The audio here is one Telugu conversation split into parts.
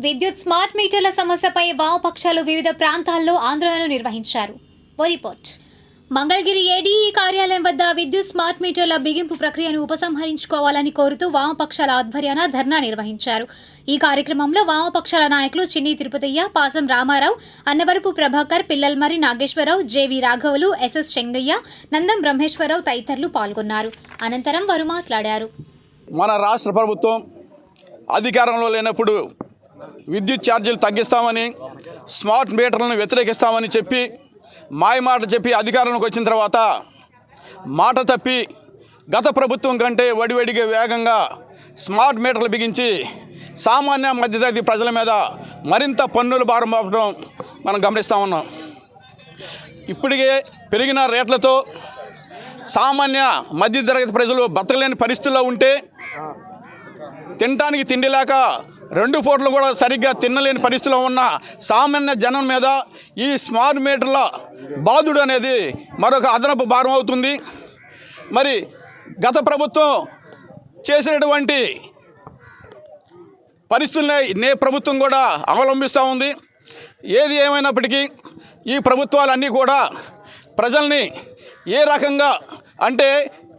విద్యుత్ స్మార్ట్ మీటర్ల సమస్యపై వామపక్షాలు వివిధ ప్రాంతాల్లో ఆందోళన నిర్వహించారు. ఓ రిపోర్ట్. మంగళగిరి ఏడీఈ కార్యాలయం వద్ద విద్యుత్ స్మార్ట్ మీటర్ల బిగింపు ప్రక్రియను ఉపసంహరించుకోవాలని కోరుతూ వామపక్షాల ఆధ్వర్యాన ధర్నా నిర్వహించారు. ఈ కార్యక్రమంలో వామపక్షాల నాయకులు చిన్ని తిరుపతయ్య పాసం రామారావు అన్నవరపు ప్రభాకర్ పిల్లల్మరి నాగేశ్వరరావు జేవి రాఘవులు ఎస్ఎస్ చెంగయ్య నందం బ్రహ్మేశ్వరరావు తదితరులు పాల్గొన్నారు. అనంతరం వారు మాట్లాడారు. మన రాష్ట్ర ప్రభుత్వం అధికారంలో లేనప్పుడు విద్యుత్ ఛార్జీలు తగ్గిస్తామని స్మార్ట్ మీటర్లను వ్యతిరేకిస్తామని చెప్పి మాయమాట చెప్పి అధికారంలోకి వచ్చిన తర్వాత మాట తప్పి గత ప్రభుత్వం కంటే వడివడిగా వేగంగా స్మార్ట్ మీటర్లు బిగించి సామాన్య మధ్యతరగతి ప్రజల మీద మరింత పన్నుల భారం పంపడం మనం గమనిస్తూ ఉన్నాం. ఇప్పటికే పెరిగిన రేట్లతో సామాన్య మధ్యతరగతి ప్రజలు బతకలేని పరిస్థితుల్లో ఉంటే తినటానికి తిండి లేక రెండు పూటలు కూడా సరిగ్గా తినలేని పరిస్థితిలో ఉన్న సామాన్య జనం మీద ఈ స్మార్ట్ మీటర్ల బాధుడు అనేది మరొక అదనపు భారం అవుతుంది. మరి గత ప్రభుత్వం చేసినటువంటి పరిస్థితులనే నే ప్రభుత్వం కూడా అవలంబిస్తూ ఉంది. ఏది ఏమైనప్పటికీ ఈ ప్రభుత్వాలన్నీ కూడా ప్రజల్ని ఏ రకంగా అంటే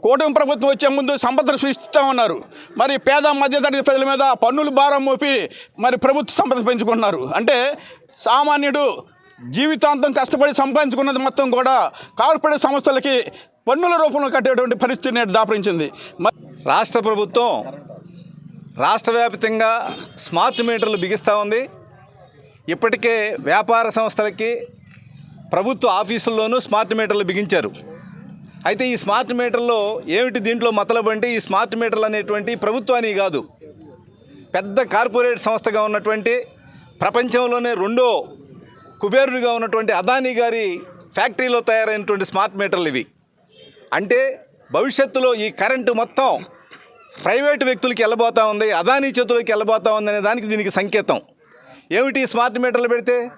కూటమి ప్రభుత్వం వచ్చే ముందు సంపదలు సృష్టిస్తామన్నారు. మరి పేద మధ్యతరగతి ప్రజల మీద పన్నులు భారం మోపి మరి ప్రభుత్వ సంపద పెంచుకుంటున్నారు. అంటే సామాన్యుడు జీవితాంతం కష్టపడి సంపాదించుకున్నది మొత్తం కూడా కార్పొరేట్ సంస్థలకి పన్నుల రూపంలో కట్టేటువంటి పరిస్థితి నేడు దాపరించింది. రాష్ట్ర ప్రభుత్వం రాష్ట్ర వ్యాప్తంగా స్మార్ట్ మీటర్లు బిగిస్తూ ఉంది. ఇప్పటికే వ్యాపార సంస్థలకి ప్రభుత్వ ఆఫీసుల్లోనూ స్మార్ట్ మీటర్లు బిగించారు. అయితే ఈ స్మార్ట్ మీటర్లో ఏమిటి దీంట్లో మతలబు అంటే ఈ స్మార్ట్ మీటర్లు అనేటువంటి ప్రభుత్వానికి కాదు. పెద్ద కార్పొరేట్ సంస్థగా ఉన్నటువంటి ప్రపంచంలోనే రెండో కుబేరుడిగా ఉన్నటువంటి అదానీ గారి ఫ్యాక్టరీలో తయారైనటువంటి స్మార్ట్ మీటర్లు ఇవి. అంటే భవిష్యత్తులో ఈ కరెంటు మొత్తం ప్రైవేటు వ్యక్తులకి వెళ్ళబోతా ఉంది అదానీ చేతులకి వెళ్ళబోతా ఉంది అనే దానికి దీనికి సంకేతం. ఏమిటి స్మార్ట్ మీటర్లు పెడితే?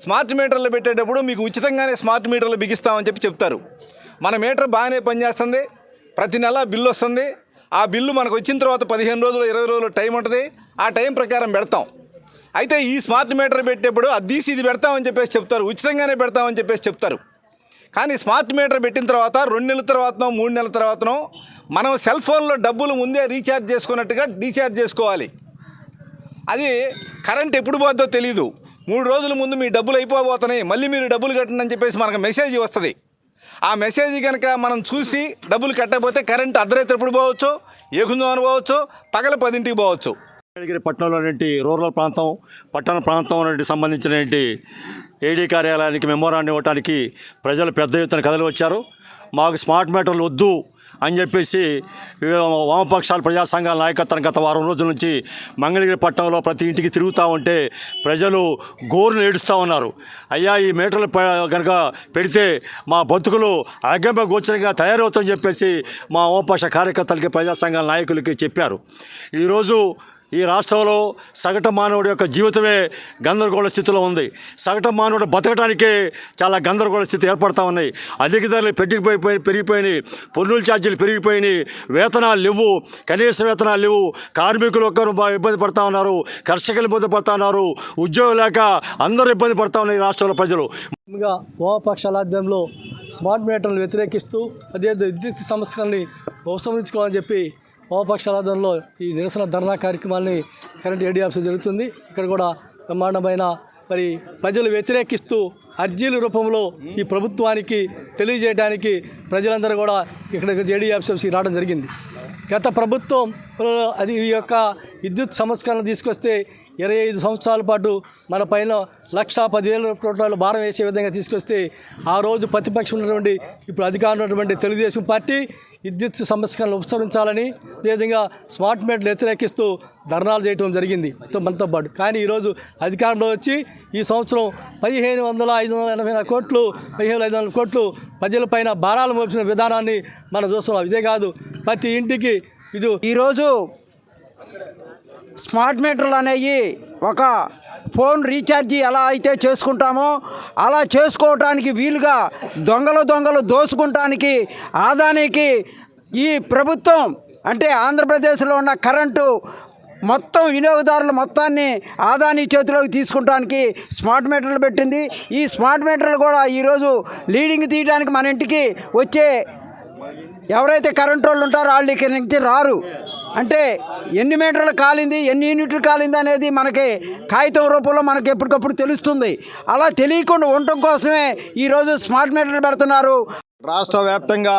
స్మార్ట్ మీటర్లు పెట్టేటప్పుడు మీకు ఉచితంగానే స్మార్ట్ మీటర్లు బిగిస్తామని చెప్పి చెప్తారు. మన మీటర్ బాగానే పనిచేస్తుంది. ప్రతి నెల బిల్లు వస్తుంది. ఆ బిల్లు మనకు వచ్చిన తర్వాత పదిహేను రోజులు ఇరవై రోజులు టైం ఉంటుంది. ఆ టైం ప్రకారం పెడతాం. అయితే ఈ స్మార్ట్ మీటర్ పెట్టేప్పుడు అది తీసి ఇది పెడతామని చెప్పేసి చెప్తారు. ఉచితంగానే పెడతామని చెప్పేసి చెప్తారు. కానీ స్మార్ట్ మీటర్ పెట్టిన తర్వాత రెండు నెలల తర్వాతనో మూడు నెలల తర్వాతనో మనం సెల్ ఫోన్లో డబ్బులు ముందే రీఛార్జ్ చేసుకున్నట్టుగా రీఛార్జ్ చేసుకోవాలి. అది కరెంట్ ఎప్పుడు పోద్దో తెలియదు మూడు రోజుల ముందు మీ డబ్బులు అయిపోబోతున్నాయి. మళ్ళీ మీరు డబ్బులు కట్టండి అని చెప్పేసి మనకు మెసేజ్ వస్తుంది. ఆ మెసేజ్ కనుక మనం చూసి డబ్బులు కట్టకపోతే కరెంట్ అర్ధరాత్రి ఎప్పుడు పోవచ్చు ఏకుందో పోవచ్చు పగల పదింటికి పోవచ్చు. ఏడిగిరి పట్టణంలోని రూరల్ ప్రాంతం పట్టణ ప్రాంతం సంబంధించిన ఏడీ కార్యాలయానికి మెమోరాండం ఇవ్వడానికి ప్రజలు పెద్ద ఎత్తున కథలు వచ్చారు. మాకు స్మార్ట్ మీటర్లు వద్దు అని చెప్పేసి వామపక్షాలు వామపక్షాల ప్రజా సంఘాల నాయకత్వం గత వారం రోజుల నుంచి మంగళగిరి పట్టణంలో ప్రతి ఇంటికి తిరుగుతూ ఉంటే ప్రజలు గోరును ఏడుస్తూ ఉన్నారు. అయ్యా ఈ మీటర్లు కనుక పెడితే మా బతుకులు అగమ్య గోచరంగా తయారవుతాయని చెప్పేసి మా వామపక్ష కార్యకర్తలకి ప్రజా సంఘాల నాయకులకి చెప్పారు. ఈరోజు ఈ రాష్ట్రంలో సగటు మానవుడి యొక్క జీవితమే గందరగోళ స్థితిలో ఉంది. సగటు మానవుడు బతకడానికే చాలా గందరగోళ స్థితి ఏర్పడతా ఉన్నాయి. అధిక ధరలు పెరిగిపోయి పెరిగిపోయినాయి. పన్నుల ఛార్జీలు పెరిగిపోయినాయి. వేతనాలు లేవు. కనీస వేతనాలు లేవు. కార్మికులు ఒక్కరు ఇబ్బంది పడతా ఉన్నారు. కర్షకులు ఇబ్బంది పడతా ఉన్నారు. ఉద్యోగం లేక అందరూ ఇబ్బంది పడతా ఉన్నాయి ఈ రాష్ట్రంలో ప్రజలు. ముఖ్యంగా వామపక్షాల ఆధ్వర్యంలో స్మార్ట్ మీటర్లను వ్యతిరేకిస్తూ అదే విద్యుత్ సమస్యలని ఉపసంహరించుకోవాలని చెప్పి వామపక్షాల ఆధ్వర్యంలో ఈ నిరసన ధర్నా కార్యక్రమాన్ని కరెంట్ ఏడీ ఆఫీస్ జరుగుతుంది. ఇక్కడ కూడా బ్రహ్మాండమైన మరి ప్రజలు వ్యతిరేకిస్తూ అర్జీల రూపంలో ఈ ప్రభుత్వానికి తెలియజేయడానికి ప్రజలందరూ కూడా ఇక్కడ జేడీ ఆఫీస్ రావడం జరిగింది. గత ప్రభుత్వం అది ఈ యొక్క విద్యుత్ సంస్కరణ తీసుకొస్తే ఇరవై ఐదు సంవత్సరాల పాటు మన పైన లక్ష పదివేల కోట్ల భారం వేసే విధంగా తీసుకొస్తే ఆ రోజు ప్రతిపక్షం ఉన్నటువంటి ఇప్పుడు అధికారం ఉన్నటువంటి తెలుగుదేశం పార్టీ విద్యుత్ సంస్కరణలు ఉపసరించాలని అదేవిధంగా స్మార్ట్ మీటర్లు వ్యతిరేకిస్తూ ధర్నాలు చేయడం జరిగింది. మనతో పాటు. కానీ ఈరోజు అధికారంలో వచ్చి ఈ సంవత్సరం పదిహేను వందల ఐదు వందల ఎనభై నాలుగు కోట్లు పదిహేను ఐదు వందల కోట్లు ప్రజలపైన భారాలు మోపిన విధానాన్ని మనం చూస్తున్నాం. ఇదే కాదు ప్రతి ఇంటికి ఇది. ఈరోజు స్మార్ట్ మీటర్లు అనేవి ఒక ఫోన్ రీఛార్జీ ఎలా అయితే చేసుకుంటామో అలా చేసుకోవటానికి వీలుగా దొంగలు దొంగలు దోసుకుంటానికి ఆదానికి ఈ ప్రభుత్వం అంటే ఆంధ్రప్రదేశ్లో ఉన్న కరెంటు మొత్తం వినియోగదారుల మొత్తాన్ని ఆదాని చేతిలోకి తీసుకుంటానికి స్మార్ట్ మీటర్లు పెట్టింది. ఈ స్మార్ట్ మీటర్లు కూడా ఈరోజు లీడింగ్ తీయడానికి మన ఇంటికి వచ్చే ఎవరైతే కరెంట్ వాళ్ళు ఉంటారో వాళ్ళు ఇక్కడి నుంచి రారు. అంటే ఎన్ని మీటర్లు కాలింది ఎన్ని యూనిట్లు కాలింది అనేది మనకి కాగితం రూపంలో మనకి ఎప్పటికప్పుడు తెలుస్తుంది. అలా తెలియకుండా ఉండటం కోసమే ఈరోజు స్మార్ట్ మీటర్లు పెడుతున్నారు. రాష్ట్ర వ్యాప్తంగా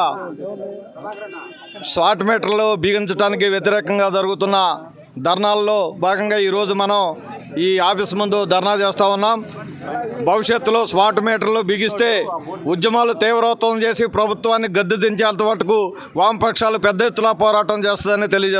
స్మార్ట్ మీటర్లు బిగించడానికి వ్యతిరేకంగా జరుగుతున్న ధర్నాల్లో భాగంగా ఈరోజు మనం ఈ ఆఫీస్ ముందు ధర్నా చేస్తూ ఉన్నాం. భవిష్యత్తులో స్మార్ట్ మీటర్లు బిగిస్తే ఉద్యమాలు తీవ్రవతం చేసి ప్రభుత్వాన్ని గద్దె దించేంత మటుకు వామపక్షాలు పెద్ద ఎత్తున పోరాటం చేస్తుందని తెలియజేస్తారు